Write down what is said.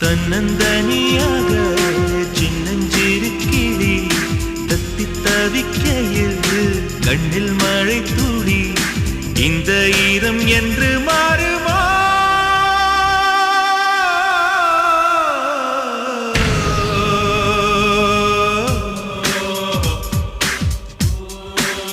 தன்னந்தனியாக சின்னஞ்சிறு கிளி தத்தி தவிக்கையில் கண்ணில் மழை துளி இந்த ஈரம் என்று